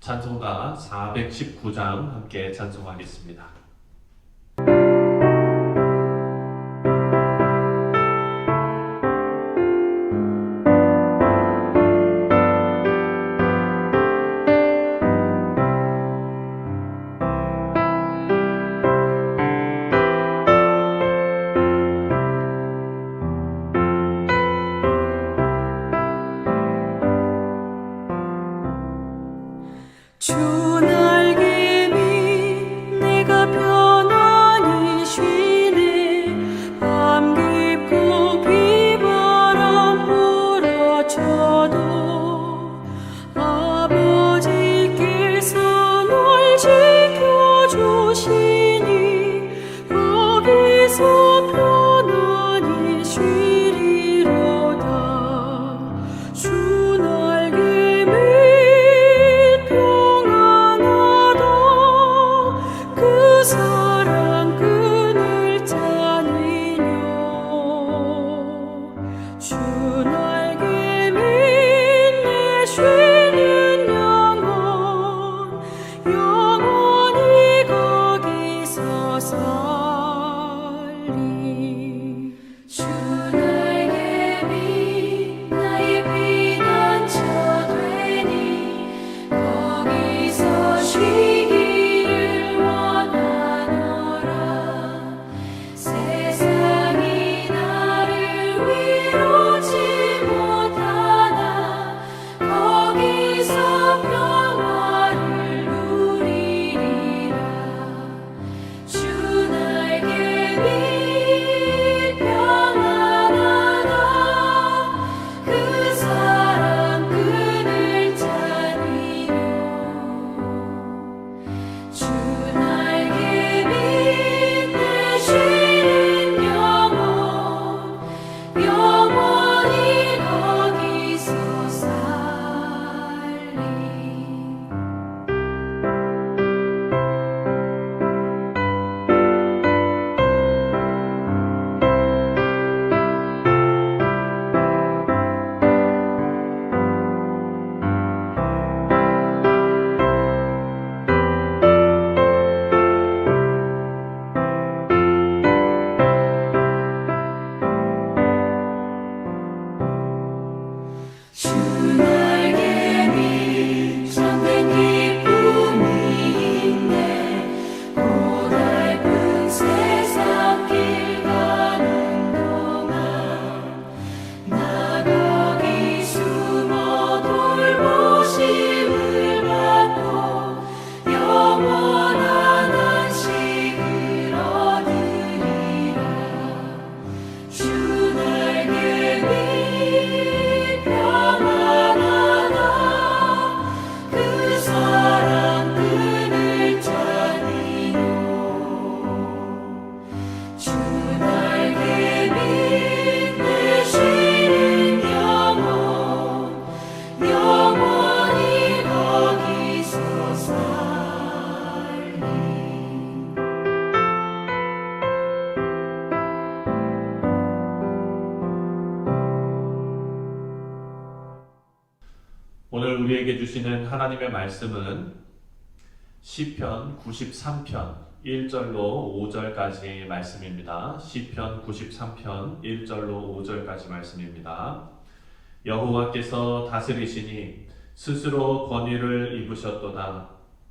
찬송가 419장 함께 찬송하겠습니다. 오늘 우리에게 주시는 하나님의 말씀은 시편 93편 1절로 5절까지 말씀입니다. 시편 93편 1절로 5절까지 말씀입니다. 여호와께서 다스리시니 스스로 권위를 입으셨도다.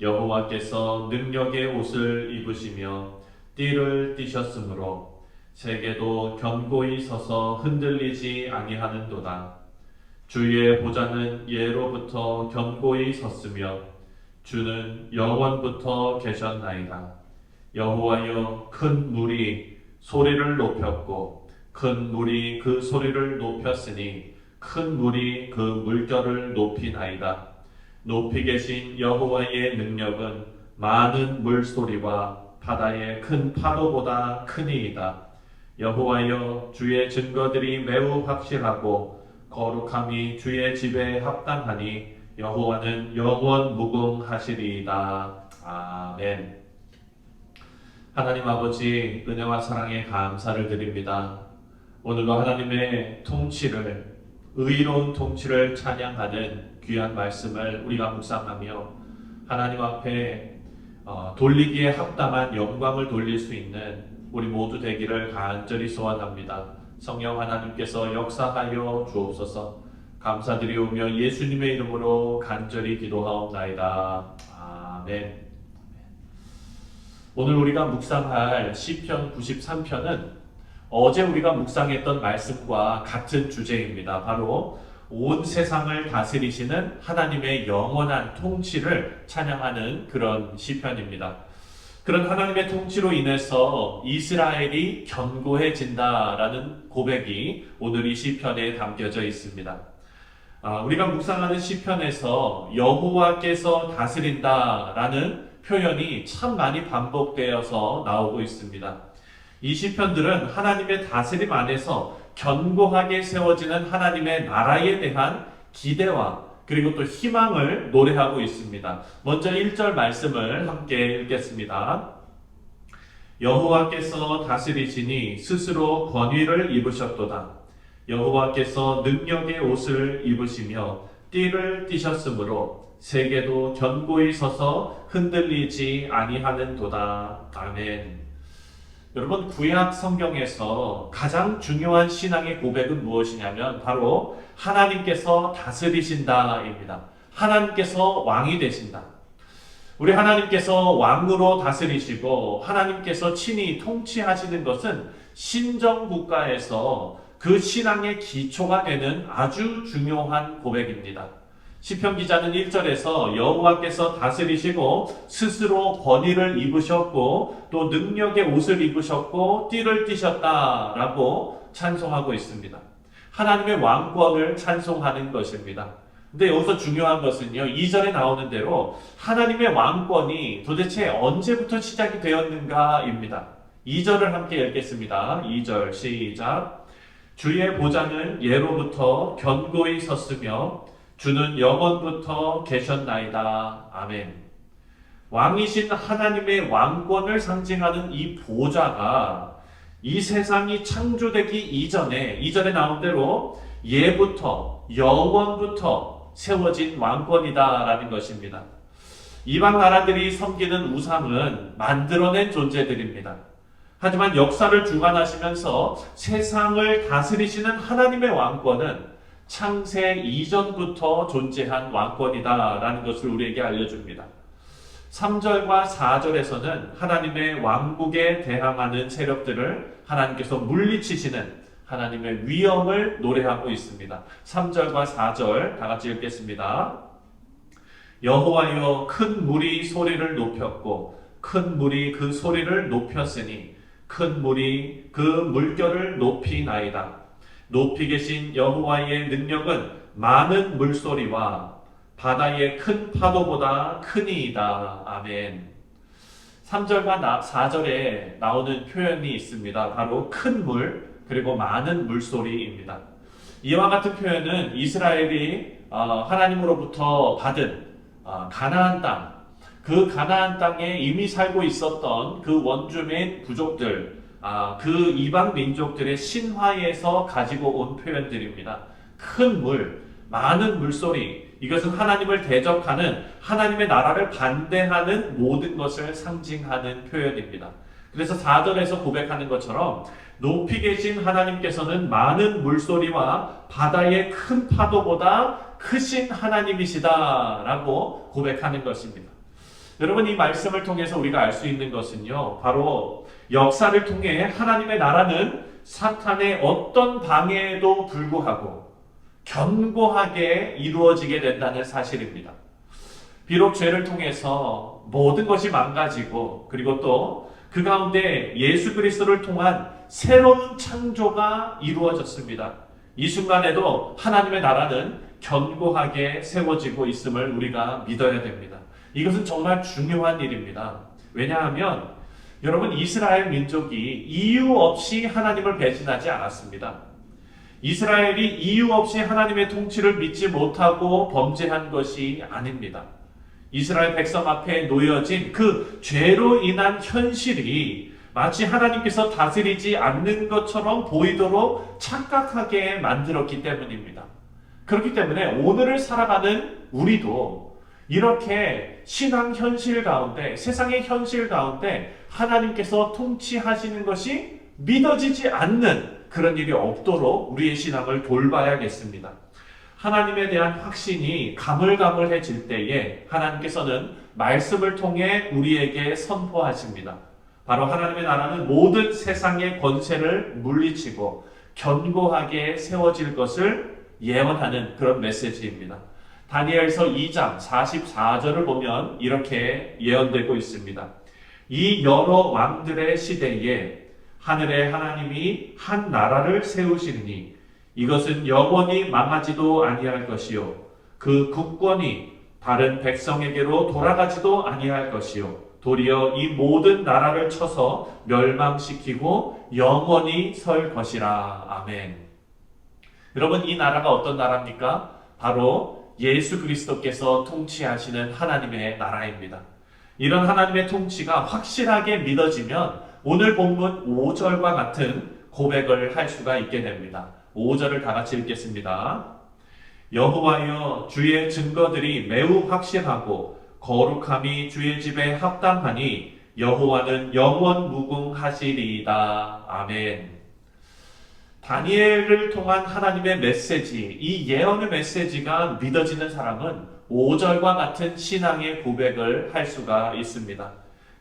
여호와께서 능력의 옷을 입으시며 띠를 띠셨으므로 세계도 견고히 서서 흔들리지 아니하는도다. 주의 보좌는 예로부터 견고히 섰으며 주는 영원부터 계셨나이다. 여호와여 큰 물이 소리를 높였고 큰 물이 그 소리를 높였으니 큰 물이 그 물결을 높이나이다. 높이 계신 여호와의 능력은 많은 물소리와 바다의 큰 파도보다 크니이다. 여호와여 주의 증거들이 매우 확실하고 거룩함이 주의 집에 합당하니 여호와는 영원 무궁하시리이다. 아멘. 하나님 아버지 은혜와 사랑에 감사를 드립니다. 오늘도 하나님의 통치를 의로운 통치를 찬양하는 귀한 말씀을 우리가 묵상하며 하나님 앞에 어, 돌리기에 합당한 영광을 돌릴 수 있는 우리 모두 되기를 간절히 소원합니다. 성령 하나님께서 역사하여 주옵소서. 감사드리오며 예수님의 이름으로 간절히 기도하옵나이다. 아멘. 오늘 우리가 묵상할 시편 93편은 어제 우리가 묵상했던 말씀과 같은 주제입니다. 바로 온 세상을 다스리시는 하나님의 영원한 통치를 찬양하는 그런 시편입니다. 그런 하나님의 통치로 인해서 이스라엘이 견고해진다라는 고백이 오늘 이 시편에 담겨져 있습니다. 아, 우리가 묵상하는 시편에서 여호와께서 다스린다라는 표현이 참 많이 반복되어서 나오고 있습니다. 이 시편들은 하나님의 다스림 안에서 견고하게 세워지는 하나님의 나라에 대한 기대와 그리고 또 희망을 노래하고 있습니다. 먼저 1절 말씀을 함께 읽겠습니다. 여호와께서 다스리시니 스스로 권위를 입으셨도다. 여호와께서 능력의 옷을 입으시며 띠를 띠셨으므로 세계도 견고히 서서 흔들리지 아니하는도다. 아멘. 여러분 구약 성경에서 가장 중요한 신앙의 고백은 무엇이냐면 바로 하나님께서 다스리신다입니다. 하나님께서 왕이 되신다. 우리 하나님께서 왕으로 다스리시고 하나님께서 친히 통치하시는 것은 신정 국가에서 그 신앙의 기초가 되는 아주 중요한 고백입니다. 시편 기자는 1절에서 여호와께서 다스리시고 스스로 권위를 입으셨고 또 능력의 옷을 입으셨고 띠를 띠셨다라고 찬송하고 있습니다. 하나님의 왕권을 찬송하는 것입니다. 근데 여기서 중요한 것은요, 2절에 나오는 대로 하나님의 왕권이 도대체 언제부터 시작이 되었는가입니다. 2절을 함께 읽겠습니다. 2절 시작. 주의 보좌는 예로부터 견고히 섰으며 주는 영원부터 계셨나이다. 아멘. 왕이신 하나님의 왕권을 상징하는 이 보좌가 이 세상이 창조되기 이전에 이전에 나온 대로 예부터 영원부터 세워진 왕권이다라는 것입니다. 이방 나라들이 섬기는 우상은 만들어낸 존재들입니다. 하지만 역사를 주관하시면서 세상을 다스리시는 하나님의 왕권은 창세 이전부터 존재한 왕권이다라는 것을 우리에게 알려줍니다. 3절과 4절에서는 하나님의 왕국에 대항하는 세력들을 하나님께서 물리치시는 하나님의 위엄을 노래하고 있습니다. 3절과 4절 다 같이 읽겠습니다. 여호와여 큰 물이 소리를 높였고 큰 물이 그 소리를 높였으니 큰 물이 그 물결을 높이나이다. 높이 계신 여호와의 능력은 많은 물소리와 바다의 큰 파도보다 크니이다. 아멘. 3절과 4절에 나오는 표현이 있습니다. 바로 큰 물, 그리고 많은 물소리입니다. 이와 같은 표현은 이스라엘이 어, 하나님으로부터 받은 어, 가나안 땅, 그 가나안 땅에 이미 살고 있었던 그 원주민 부족들, 아, 그 이방 민족들의 신화에서 가지고 온 표현들입니다. 큰 물, 많은 물소리, 이것은 하나님을 대적하는 하나님의 나라를 반대하는 모든 것을 상징하는 표현입니다. 그래서 4절에서 고백하는 것처럼 높이 계신 하나님께서는 많은 물소리와 바다의 큰 파도보다 크신 하나님이시다라고 고백하는 것입니다. 여러분 이 말씀을 통해서 우리가 알 수 있는 것은요. 바로 역사를 통해 하나님의 나라는 사탄의 어떤 방해에도 불구하고 견고하게 이루어지게 된다는 사실입니다. 비록 죄를 통해서 모든 것이 망가지고 그리고 또 그 가운데 예수 그리스도를 통한 새로운 창조가 이루어졌습니다. 이 순간에도 하나님의 나라는 견고하게 세워지고 있음을 우리가 믿어야 됩니다. 이것은 정말 중요한 일입니다. 왜냐하면 여러분 이스라엘 민족이 이유 없이 하나님을 배신하지 않았습니다. 이스라엘이 이유 없이 하나님의 통치를 믿지 못하고 범죄한 것이 아닙니다. 이스라엘 백성 앞에 놓여진 그 죄로 인한 현실이 마치 하나님께서 다스리지 않는 것처럼 보이도록 착각하게 만들었기 때문입니다. 그렇기 때문에 오늘을 살아가는 우리도 이렇게 신앙 현실 가운데, 세상의 현실 가운데 하나님께서 통치하시는 것이 믿어지지 않는 그런 일이 없도록 우리의 신앙을 돌봐야겠습니다. 하나님에 대한 확신이 가물가물해질 때에 하나님께서는 말씀을 통해 우리에게 선포하십니다. 바로 하나님의 나라는 모든 세상의 권세를 물리치고 견고하게 세워질 것을 예언하는 그런 메시지입니다. 다니엘서 2장 44절을 보면 이렇게 예언되고 있습니다. 이 여러 왕들의 시대에 하늘의 하나님이 한 나라를 세우시니 이것은 영원히 망하지도 아니할 것이요 그 국권이 다른 백성에게로 돌아가지도 아니할 것이요 도리어 이 모든 나라를 쳐서 멸망시키고 영원히 설 것이라 아멘. 여러분 이 나라가 어떤 나라입니까? 바로 예수 그리스도께서 통치하시는 하나님의 나라입니다. 이런 하나님의 통치가 확실하게 믿어지면 오늘 본문 5절과 같은 고백을 할 수가 있게 됩니다. 5절을 다 같이 읽겠습니다. 여호와여 주의 증거들이 매우 확실하고 거룩함이 주의 집에 합당하니 여호와는 영원 무궁하시리이다. 아멘. 다니엘을 통한 하나님의 메시지, 이 예언의 메시지가 믿어지는 사람은 5절과 같은 신앙의 고백을 할 수가 있습니다.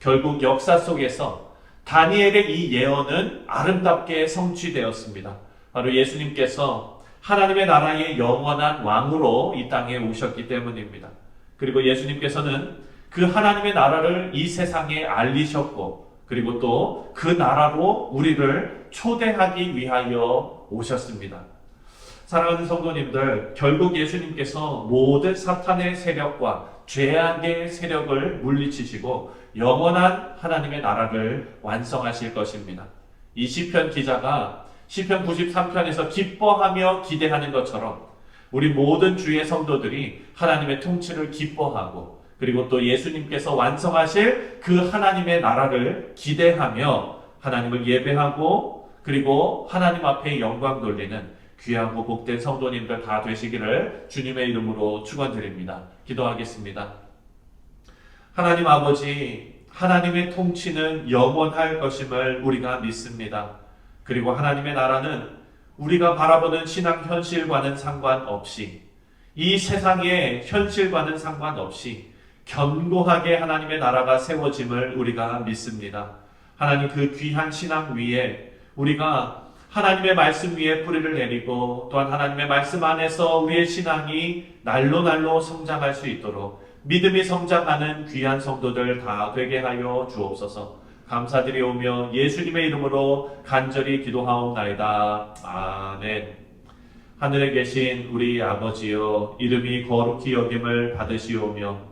결국 역사 속에서 다니엘의 이 예언은 아름답게 성취되었습니다. 바로 예수님께서 하나님의 나라의 영원한 왕으로 이 땅에 오셨기 때문입니다. 그리고 예수님께서는 그 하나님의 나라를 이 세상에 알리셨고, 그리고 또 그 나라로 우리를 초대하기 위하여 오셨습니다. 사랑하는 성도님들, 결국 예수님께서 모든 사탄의 세력과 죄악의 세력을 물리치시고 영원한 하나님의 나라를 완성하실 것입니다. 이 시편 기자가 시편 93편에서 기뻐하며 기대하는 것처럼 우리 모든 주의 성도들이 하나님의 통치를 기뻐하고 그리고 또 예수님께서 완성하실 그 하나님의 나라를 기대하며 하나님을 예배하고 그리고 하나님 앞에 영광 돌리는 귀하고 복된 성도님들 다 되시기를 주님의 이름으로 축원드립니다. 기도하겠습니다. 하나님 아버지, 하나님의 통치는 영원할 것임을 우리가 믿습니다. 그리고 하나님의 나라는 우리가 바라보는 신앙 현실과는 상관없이 이 세상의 현실과는 상관없이 견고하게 하나님의 나라가 세워짐을 우리가 믿습니다. 하나님 그 귀한 신앙 위에 우리가 하나님의 말씀 위에 뿌리를 내리고 또한 하나님의 말씀 안에서 우리의 신앙이 날로 날로 성장할 수 있도록 믿음이 성장하는 귀한 성도들 다 되게 하여 주옵소서. 감사드리오며 예수님의 이름으로 간절히 기도하옵나이다. 아멘. 하늘에 계신 우리 아버지여 이름이 거룩히 여김을 받으시오며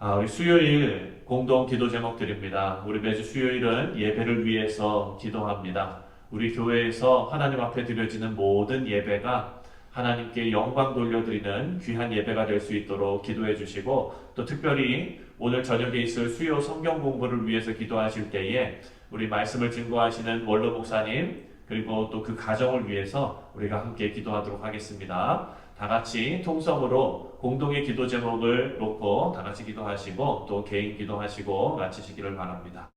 아, 우리 수요일 공동 기도 제목 드립니다. 우리 매주 수요일은 예배를 위해서 기도합니다. 우리 교회에서 하나님 앞에 드려지는 모든 예배가 하나님께 영광 돌려드리는 귀한 예배가 될 수 있도록 기도해 주시고 또 특별히 오늘 저녁에 있을 수요 성경 공부를 위해서 기도하실 때에 우리 말씀을 증거하시는 원로 목사님 그리고 또 그 가정을 위해서 우리가 함께 기도하도록 하겠습니다. 다 같이 통성으로 공동의 기도 제목을 놓고 다 같이 기도하시고 또 개인 기도하시고 마치시기를 바랍니다.